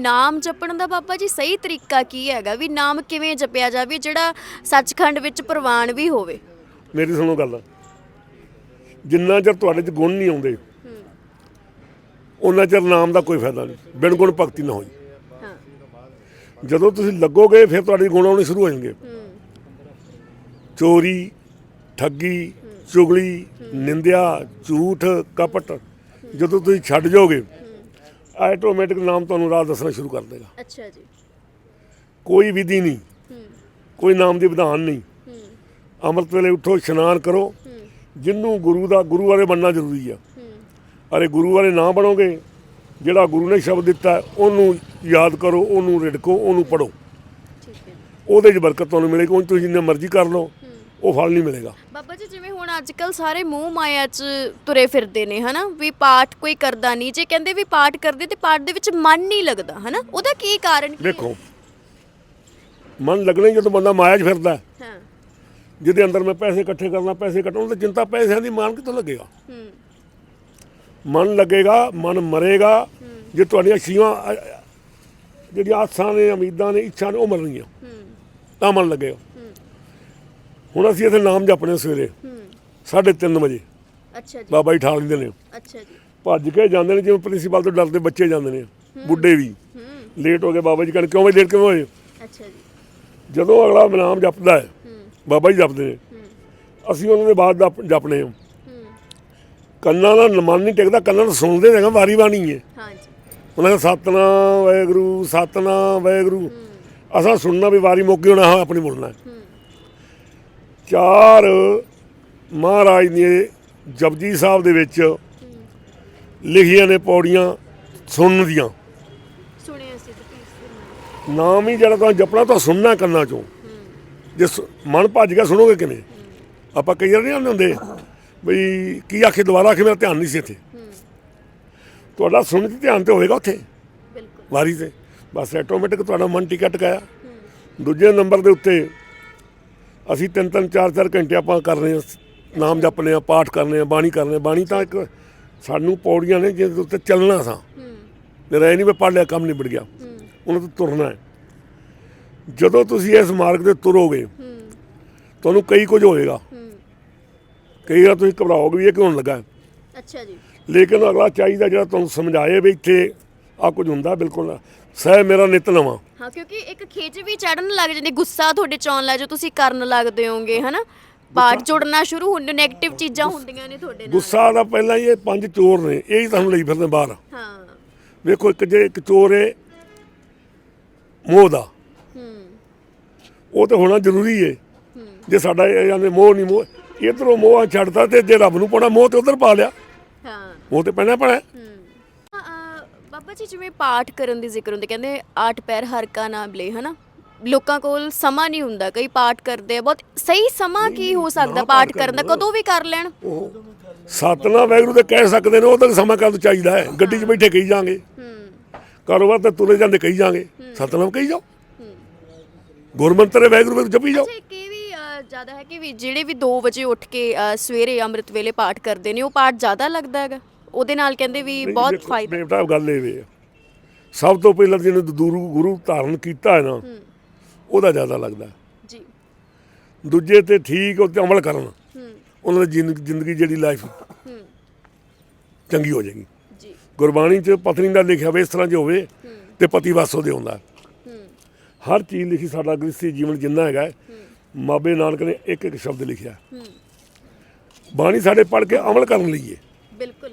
ਨਾਮ ਜਪਣ ਦਾ ਬਾਬਾ ਜੀ ਸਹੀ ਤਰੀਕਾ ਕੀ ਹੈਗਾ? ਵੀ ਨਾਮ ਕਿਵੇਂ ਜਪਿਆ ਜਾਵੇ ਜਿਹੜਾ ਸੱਚਖੰਡ ਵਿੱਚ ਪ੍ਰਵਾਨ ਵੀ ਹੋਵੇ? ਮੇਰੀ ਸੁਣੋ ਗੱਲ। ਜਿੰਨਾ ਚਿਰ ਤੁਹਾਡੇ 'ਚ ਗੁਣ ਨਹੀਂ ਆਉਂਦੇ ਉਹਨਾਂ ਚਿਰ ਨਾਮ ਦਾ ਕੋਈ ਫਾਇਦਾ ਨਹੀਂ। ਬਿਨ ਗੁਣ ਭਗਤੀ ਨਾ ਹੋਈ। ਹਾਂ। ਜਦੋਂ ਤੁਸੀਂ ਲੱਗੋਗੇ ਫਿਰ ਤੁਹਾਡੇ ਗੁਣ ਆਉਣੇ ਸ਼ੁਰੂ ਹੋ ਜਾਣਗੇ। ਚੋਰੀ ਠੱਗੀ ਚੁਗਲੀ ਨਿੰਦਿਆ ਝੂਠ ਕਪਟ ਜਦੋਂ ਤੁਸੀਂ ਛੱਡ ਜਾਓਗੇ ਆਟੋਮੈਟਿਕ ਨਾਮ ਤੁਹਾਨੂੰ ਰਾਹ ਦੱਸਣਾ ਸ਼ੁਰੂ ਕਰ ਦੇਗਾ। ਅੱਛਾ ਜੀ। ਕੋਈ ਵਿਧੀ ਨਹੀਂ। ਕੋਈ ਨਾਮ ਦੀ ਵਿਧਾਨ ਨਹੀਂ। ਅੰਮ੍ਰਿਤ ਵੇਲੇ ਉੱਠੋ ਇਸ਼ਨਾਨ ਕਰੋ। ਜਿੰਨੂੰ ਗੁਰੂ ਦਾ ਗੁਰੂ ਵਾਲੇ ਬਣਨਾ ਜ਼ਰੂਰੀ ਆ। ਅਰੇ ਗੁਰੂ ਵਾਲੇ ਨਾ ਬਣੋਗੇ ਜਿਹੜਾ ਗੁਰੂ ਨੇ ਸ਼ਬਦ ਦਿੱਤਾ ਉਹਨੂੰ ਯਾਦ ਕਰੋ ਉਹਨੂੰ ਰਿੜਕੋ ਉਹਨੂੰ ਪੜੋ ਠੀਕ ਹੈ। ਉਹਦੇ 'ਚ ਬਰਕਤ ਤੁਹਾਨੂੰ ਮਿਲੇਗੀ ਉਹ ਤੁਸੀਂ ਜਿੰਨਾ ਮਰਜ਼ੀ ਕਰ ਲਓ ਉਹ ਫਲ ਨਹੀਂ ਮਿਲੇਗਾ। ਬਾਬਾ ਅੱਜ ਕੱਲ ਸਾਰੇ ਮੂੰਹ ਮਾਇਆ 'ਚ ਤੁਰੇ ਫਿਰਦੇ ਨੇ ਹਨਾ? ਵੀ ਪਾਠ ਕੋਈ ਕਰਦਾ ਨਹੀਂ। ਜੇ ਕਹਿੰਦੇ ਵੀ ਪਾਠ ਕਰਦੇ ਤੇ ਪਾਠ ਦੇ ਵਿੱਚ ਮਨ ਨਹੀਂ ਲੱਗਦਾ ਹਨਾ? ਉਹਦਾ ਕੀ ਕਾਰਨ ਕੀ ਹੈ? ਵੇਖੋ ਮਨ ਲੱਗਣਾ ਹੀ ਜਦੋਂ ਬੰਦਾ ਮਾਇਆ 'ਚ ਫਿਰਦਾ ਹੈ, ਹਾਂ। ਜਿਹਦੇ ਅੰਦਰ ਮੈਂ ਪੈਸੇ ਇਕੱਠੇ ਕਰਨਾ ਪੈਸੇ ਕੱਟਣਾ ਤਾਂ ਚਿੰਤਾ ਪੈਸਿਆਂ ਦੀ ਮਾਨ ਕਿੱਥੋਂ ਲੱਗੇਗਾ? ਹੂੰ। ਮਨ ਲੱਗੇਗਾ ਮਨ ਮਰੇਗਾ ਜੇ ਤੁਹਾਡੀਆਂ ਸ਼ੀਵਾਂ ਅ, ਅ, ਜਿਹੜੀਆਂ ਆਸਾਂ ਨੇ ਉਮੀਦਾਂ ਨੇ ਇੱਛਾ ਨੇ ਉਹ ਮਰਨਗੀਆਂ ਹੂੰ। ਤਾਂ ਮਨ ਲੱਗੇਗਾ। ਹੁਣ ਅਸੀਂ ਇੱਥੇ ਨਾਮ ਜਪਣੇ ਸਵੇਰੇ। ਹੂੰ। 3:30 ਵਜੇ। ਅੱਛਾ ਜੀ। ਬਾਬਾ ਜੀ ਠਾਲ ਲੈਂਦੇ ਨੇ। ਅੱਛਾ ਜੀ। ਭੱਜ ਕੇ ਜਾਂਦੇ ਨੇ ਜਿਵੇਂ ਪ੍ਰਿੰਸੀਪਲ ਤੋਂ ਡਰਦੇ ਬੱਚੇ ਜਾਂਦੇ ਨੇ ਬੁੱਢੇ ਵੀ। ਹੂੰ। ਲੇਟ ਹੋ ਗਏ ਬਾਬਾ ਜੀ ਕਹਿੰਦੇ ਕਿਉਂ ਵੀ ਲੇਟ ਕਿਉਂ ਹੋਏ? ਅੱਛਾ ਜੀ। ਜਦੋਂ ਅਗਲਾ ਨਾਮ ਜਪਦਾ ਹੈ ਬਾਬਾ ਜੀ ਜਪਦੇ ਨੇ। ਅਸੀਂ ਉਹਨਾਂ ਦੇ ਬਾਅਦ ਜਪ- ਜਪਣੇ ਹਾਂ। ਹੂੰ। ਕੰਨਾਂ ਦਾ ਮਨ ਨਹੀਂ ਟਿਕਦਾ ਕੰਨਾਂ ਨੂੰ ਸੁਣਦੇ ਨੇ ਵਾਰੀ ਬਾਣੀ ਹੈ ਹਾਂ। ਜੀ। ਉਹਨਾਂ ਦਾ ਸਤਨਾਮ ਵਾਹਿਗੁਰੂ ਸਤਨਾਮ ਵਾਹਿਗੁਰੂ। ਅਸਾਂ ਸੁਣਨਾ ਵੀ ਵਾਰੀ ਮੁੱਕ ਗਈ ਹੁਣ ਆਪਣੀ ਬੋਲਣਾ। ਹੈ। ਹੂੰ। ਚਾਰ ਮਹਾਰਾਜ ਨੇ ਜਪਜੀ ਸਾਹਿਬ ਦੇ ਵਿੱਚ ਲਿਖੀਆਂ ਨੇ ਪੌੜੀਆਂ ਸੁਣਨ ਦੀਆਂ। ਸੁਣਿਆ ਸੀ ਨਾਮ ਹੀ ਜਿਹੜਾ ਤਾਂ ਜਪਣਾ ਤਾਂ ਸੁਣਨਾ ਕੰਨਾਂ ਚੋਂ। ਜੇ ਮਨ ਭੱਜ ਗਿਆ ਸੁਣੋਗੇ ਕਿਵੇਂ? ਆਪਾਂ ਕਈ ਵਾਰ ਨਹੀਂ ਆਉਂਦੇ ਹੁੰਦੇ ਬਈ ਕੀ ਆਖੇ ਦੁਬਾਰਾ ਆਖੇ ਮੇਰਾ ਧਿਆਨ ਨਹੀਂ ਸੀ ਇੱਥੇ। ਤੁਹਾਡਾ ਸੁਣਨ 'ਚ ਧਿਆਨ ਤੇ ਹੋਏਗਾ ਉੱਥੇ ਬਿਲਕੁਲ। ਵਾਰੀ ਤੇ। ਬਸ ਆਟੋਮੈਟਿਕ ਤੁਹਾਡਾ ਮਨ ਟਿਕਾ ਟਕਾਇਆ ਦੂਜੇ ਨੰਬਰ ਦੇ ਉੱਤੇ ਅਸੀਂ ਤਿੰਨ ਤਿੰਨ ਚਾਰ ਚਾਰ ਘੰਟੇ ਆਪਾਂ ਕਰ ਰਹੇ ਹਾਂ ਨਾਮ ਜਪਨੇ ਆ ਪਾਠ ਕਰਨੇ ਆ ਬਾਣੀ ਕਰਨੇ ਬਾਣੀ ਤਾਂ ਇੱਕ ਸਾਨੂੰ ਪੌੜੀਆਂ ਨੇ ਜਿਹਦੇ ਉੱਤੇ ਚੱਲਣਾ ਸਾਂ। ਮੇਰਾ ਇਹ ਨਹੀਂ ਮੈਂ ਪੜ੍ਹ ਲਿਆ ਕੰਮ ਨਿਬੜ ਗਿਆ। ਉਹਨਾਂ ਤੋਂ ਤੁਰਨਾ ਹੈ। ਜਦੋਂ ਤੁਸੀਂ ਇਸ ਮਾਰਗ ਤੇ ਤੁਰੋਗੇ ਤੁਹਾਨੂੰ ਕਈ ਕੁਝ ਹੋਏਗਾ। ਕਈ ਵਾਰ ਤੁਸੀਂ ਘਬਰਾਓਗੇ ਵੀ ਇਹ ਕਿਉਂ ਲੱਗਾ। ਅੱਛਾ ਜੀ। ਲੇਕਿਨ ਅਗਲਾ ਚਾਹੀਦਾ ਜਿਹੜਾ ਤੁਹਾਨੂੰ ਸਮਝਾਏ ਵੀ ਇੱਥੇ ਆ ਕੁਝ ਹੁੰਦਾ ਬਿਲਕੁਲ। ਸਹਿ ਮੇਰਾ ਨਿਤ ਨਵਾਂ। ਹਾਂ ਕਿਉਂਕਿ ਇੱਕ ਖਿੱਚ ਵੀ ਚੜਨ ਲੱਗ ਜਾਂਦੀ ਗੁੱਸਾ ਤੁਹਾਡੇ ਚੌਣ ਲੱਗ ਜਾ ਤੁਸੀਂ ਕਰਨ ਲੱਗਦੇ ਹੋਗੇ ਹਨਾ? ਪਾਠ ਜੁੜਨਾ ਸ਼ੁਰੂ ਹੁੰਦੇ ਨੈਗੇਟਿਵ ਚੀਜ਼ਾਂ ਹੁੰਦੀਆਂ ਨੇ ਤੁਹਾਡੇ ਨਾਲ। ਗੁੱਸਾ ਦਾ ਪਹਿਲਾਂ ਹੀ ਇਹ ਪੰਜ ਚੋਰ ਨੇ ਇਹ ਹੀ ਤੁਹਾਨੂੰ ਲਈ ਫਿਰਦੇ ਬਾਹਰ। ਹਾਂ। ਵੇਖੋ ਇੱਕ ਜੇ ਇੱਕ ਚੋਰ ਹੈ ਮੋਹ ਦਾ। ਹੂੰ। ਉਹ ਤਾਂ ਹੋਣਾ ਜ਼ਰੂਰੀ ਹੈ। ਜੇ ਸਾਡਾ ਇਹ ਜਾਂਦੇ ਮੋਹ ਨਹੀਂ ਮੋਹ ਇਧਰੋਂ ਮੋਹ ਛੱਡਦਾ ਤੇ ਜੇ ਰੱਬ ਨੂੰ ਪਾਉਣਾ ਮੋਹ ਤੇ ਉਧਰ ਪਾ ਲਿਆ। ਹਾਂ। ਮੋਹ ਤੇ ਪੈਣਾ ਪੈਣਾ। ਬਾਬਾ ਜੀ ਜਿਵੇਂ ਪਾਠ ਕਰਨ ਦੀ ਜ਼ਿਕਰ ਹੁੰਦੇ ਕਹਿੰਦੇ ਆਠ ਪੈਰ ਹਰ ਕਾ ਨਾਮ ਲੈ ਹਨਾ? ਲੋਕਾਂ ਕੋਲ ਸਮਾਂ ਨਹੀਂ ਹੁੰਦਾ ਕਈ ਪਾਠ ਕਰਦੇ ਆ ਬਹੁਤ ਸਹੀ ਸਮਾਂ ਕੀ ਹੋ ਸਕਦਾ ਪਾਠ ਕਰਨ ਦਾ ਕਦੋਂ ਵੀ ਕਰ ਲੈਣ। ਉਹ ਸਤਨਾਮ ਵਾਹਿਗੁਰੂ ਤੇ ਕਹਿ ਸਕਦੇ ਨੇ ਉਹ ਤਾਂ ਸਮਾਂ ਕਦੋਂ ਚਾਹੀਦਾ ਹੈ। ਗੱਡੀ 'ਚ ਬੈਠੇ ਕਹੀ ਜਾਾਂਗੇ ਹੂੰ। ਕਾਰੋਬਾਰ ਤੇ ਤੁਰੇ ਜਾਂਦੇ ਕਹੀ ਜਾਾਂਗੇ ਸਤਨਾਮ ਕਹੀ ਜਾਓ। ਹੂੰ। ਗੁਰਮੰਤਰ ਵਾਹਿਗੁਰੂ ਵਾਹਿਗੁਰੂ ਜਪੀ ਜਾਓ। ਅੱਛਾ ਵੀ ਜ਼ਿਆਦਾ ਹੈ ਕਿ ਵੀ ਜਿਹੜੇ ਵੀ 2 ਵਜੇ ਉੱਠ ਕੇ ਸਵੇਰੇ ਅੰਮ੍ਰਿਤ ਵੇਲੇ ਪਾਠ ਕਰਦੇ ਨੇ ਉਹ ਪਾਠ ਜ਼ਿਆਦਾ ਲੱਗਦਾ ਹੈਗਾ। ਉਹਦੇ ਨਾਲ ਕਹਿੰਦੇ ਵੀ ਬਹੁਤ ਫਾਇਦਾ। ਬੇਟਾ ਗੱਲ ਇਹ ਵੇ ਸਭ ਤੋਂ ਪਹਿਲਾਂ ਜਿਹਨੇ ਗੁਰੂ ਗੁਰੂ ਧਾਰਨ ਕੀਤਾ ਹੈ ਨਾ ਉਹਦਾ ਜ਼ਿਆਦਾ ਲੱਗਦਾ। ਜੀ। ਦੂਜੇ ਤੇ ਠੀਕ ਉੱਤੇ ਅਮਲ ਕਰਨ। ਹੂੰ। ਉਹਨਾਂ ਦੀ ਜ਼ਿੰਦ- ਜ਼ਿੰਦਗੀ ਜਿਹੜੀ ਲਾਈਫ ਹੂੰ। ਚੰਗੀ ਹੋ ਜਾਏਗੀ। ਜੀ। ਗੁਰਬਾਣੀ 'ਚ ਪਤਨੀ ਦਾ ਲਿਖਿਆ ਵੇ ਇਸ ਤਰ੍ਹਾਂ ਜੇ ਹੋਵੇ ਤੇ ਪਤੀ ਵਾਸੋ ਦੇ ਹੁੰਦਾ। ਹਰ ਚੀਜ਼ ਲਿਖੀ ਸਾਡਾ ਗ੍ਰਸਤੀ ਜੀਵਨ ਜਿੰਨਾ ਹੈਗਾ ਮਾਬੇ ਨਾਨਕ ਨੇ ਇੱਕ ਇੱਕ ਸ਼ਬਦ ਲਿਖਿਆ। ਬਾਣੀ ਸਾਡੇ ਪੜ੍ਹ ਕੇ ਅਮਲ ਕਰਨ ਲਈ ਹੈ। ਬਿਲਕੁਲ।